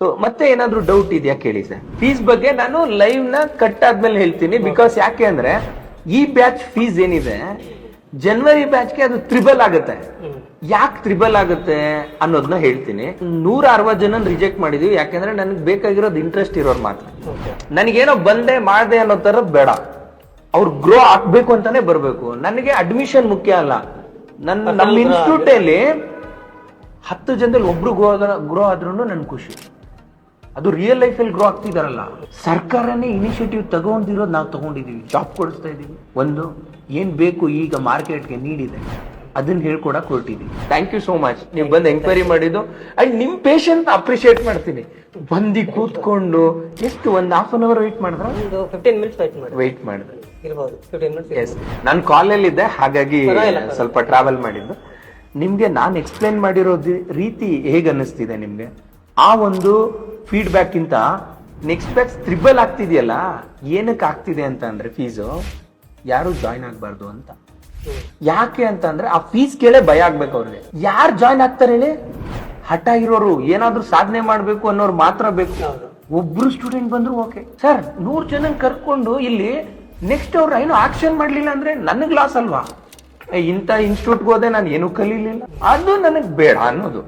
So ಮತ್ತೆ ಏನಾದ್ರು doubt ಇದೆಯಾ ಕೇಳಿ ಸರ್? ಫೀಸ್ ಬಗ್ಗೆ ನಾನು ಲೈವ್ನ ಕಟ್ ಆದ್ಮೇಲೆ ಹೇಳ್ತೀನಿ ಬಿಕಾಸ್ ಯಾಕೆ ಅಂದ್ರೆ ಈ ಬ್ಯಾಚ್ ಫೀಸ್ ಏನಿದೆ ಜನವರಿ ಬ್ಯಾಚ್ಗೆ ಅದು ತ್ರಿಬಲ್ ಆಗುತ್ತೆ. ಯಾಕೆ ತ್ರಿಬಲ್ ಆಗುತ್ತೆ ಅನ್ನೋದನ್ನ ಹೇಳ್ತೀನಿ. ನೂರ ಅರವತ್ತು ಜನ ರಿಜೆಕ್ಟ್ ಮಾಡಿದೀವಿ ಯಾಕೆಂದ್ರೆ ನನಗೆ ಬೇಕಾಗಿರೋದು ಇಂಟ್ರೆಸ್ಟ್ ಇರೋರು ಮಾತ್ರ. ನನಗೇನೋ ಬಂದೆ ಮಾಡ್ದೆ ಅನ್ನೋ ತರ ಬೇಡ. ಅವ್ರು ಗ್ರೋ ಆಗ್ಬೇಕು ಅಂತಾನೆ ಬರ್ಬೇಕು. ನನಗೆ ಅಡ್ಮಿಷನ್ ಮುಖ್ಯ ಅಲ್ಲ. ನನ್ನ ನಮ್ಮ ಇನ್ಸ್ಟಿಟ್ಯೂಟ್ ಅಲ್ಲಿ ಹತ್ತು ಜನದಲ್ಲಿ ಒಬ್ರು ಗ್ರೋ ಗ್ರೋ ಆದ್ರೂ ನನ್ ಖುಷಿ. ಅದು ರಿಯಲ್ ಲೈಫ್ ಅಲ್ಲಿ ಗ್ರೋ ಆಗ್ತಿದಾರಲ್ಲ. ಸರ್ಕಾರನೇ ಇನಿಷಿಯೇಟಿವ್ ತಗೊಂಡಿರೋದು ನಾವು ತಗೊಂಡಿದೀವಿ. ಜಾಬ್ ಕೊಡಿಸ್ತಾ ಇದೀವಿ. ಒಂದು ಏನ್ ಬೇಕು ಈಗ ಮಾರ್ಕೆಟ್ಗೆ ನೀಡಿದೆ. ಅದನ್ನ ಹೇಳ್ಕೊಡಕ್ ಹೊರಟಿದೀವಿ. ಥ್ಯಾಂಕ್ ಯು ಸೋ ಮಚ್ ನೀವು ಬಂದು ಎಂಕ್ವೈರಿ ಮಾಡಿದ್ದು. ಅಂಡ್ ನಿಮ್ ಪೇಷಂಟ್ ಅಪ್ರಿಶಿಯೇಟ್ ಮಾಡ್ತೀನಿ. ಬಂದಿ ಕೂತ್ಕೊಂಡು ಎಷ್ಟು ಒಂದ್ ಹಾಫ್ ಅನ್ ಅವರ್ ವೆಯ್ಟ್ ಮಾಡಿದ್ರೆ? ಒಂದು ಫಿಫ್ಟೀನ್ ಮಿನಿಟ್ಸ್ ವೆಯ್ಟ್ ಮಾಡಿ ವೆಯ್ಟ್ ಮಾಡಿದ್ರೆ? ಇರ್ಬೋದು. ಫಿಫ್ಟೀನ್ ಮಿನಿಟ್ಸ್ ಎಸ್ ನಾನು ಕಾಲಲ್ಲಿದ್ದೆ ಹಾಗಾಗಿ. ಸ್ವಲ್ಪ ಟ್ರಾವೆಲ್ ಮಾಡಿದ್ದು. ನಿಮ್ಗೆ ನಾನು ಎಕ್ಸ್ಪ್ಲೇನ್ ಮಾಡಿರೋ ರೀತಿ ಹೇಗೆ ಅನ್ನಿಸ್ತಿದೆ ನಿಮ್ಗೆ? ಆ ಒಂದು ಫೀಡ್ಬ್ಯಾಕ್ ಇಂತ ನೆಕ್ಸ್ಟ್ ಬ್ಯಾಚ್ ತ್ರಿಬಲ್ ಆಗ್ತಿದೆಯಲ್ಲ, ಏನಕ್ಕೆ ಆಗ್ತಿದೆ ಅಂತ ಅಂದ್ರೆ ಫೀಸು ಯಾರು ಜಾಯ್ನ್ ಆಗಬಾರ್ದು ಅಂತ. ಯಾಕೆ ಅಂತ ಅಂದ್ರೆ ಆ ಫೀಸ್ ಕೇಳೇ ಭಯ ಆಗ್ಬೇಕು ಅವ್ರಿಗೆ. ಯಾರು ಜಾಯ್ನ್ ಆಗ್ತಾರೆ ಹೇಳಿ? ಹಠ ಇರೋರು, ಏನಾದ್ರೂ ಸಾಧನೆ ಮಾಡಬೇಕು ಅನ್ನೋರು ಮಾತ್ರ ಬೇಕು. ಒಬ್ರು ಸ್ಟೂಡೆಂಟ್ ಬಂದ್ರು ಓಕೆ ಸರ್ ನೂರು ಜನ ಕರ್ಕೊಂಡು ಇಲ್ಲಿ ನೆಕ್ಸ್ಟ್ ಅವ್ರು ಏನು ಆಕ್ಷನ್ ಮಾಡ್ಲಿಲ್ಲ ಅಂದ್ರೆ ನನಗ್ ಲಾಸ್ ಅಲ್ವಾ? ಇಂಥ ಇನ್ಸ್ಟಿಟ್ಯೂಟ್ಗೆ ಹೋದೆ ನಾನು ಏನು ಕಲೀಲಿಲ್ಲ. ಅದು ನನಗೆ ಬೇಡ ಅನ್ನೋದು.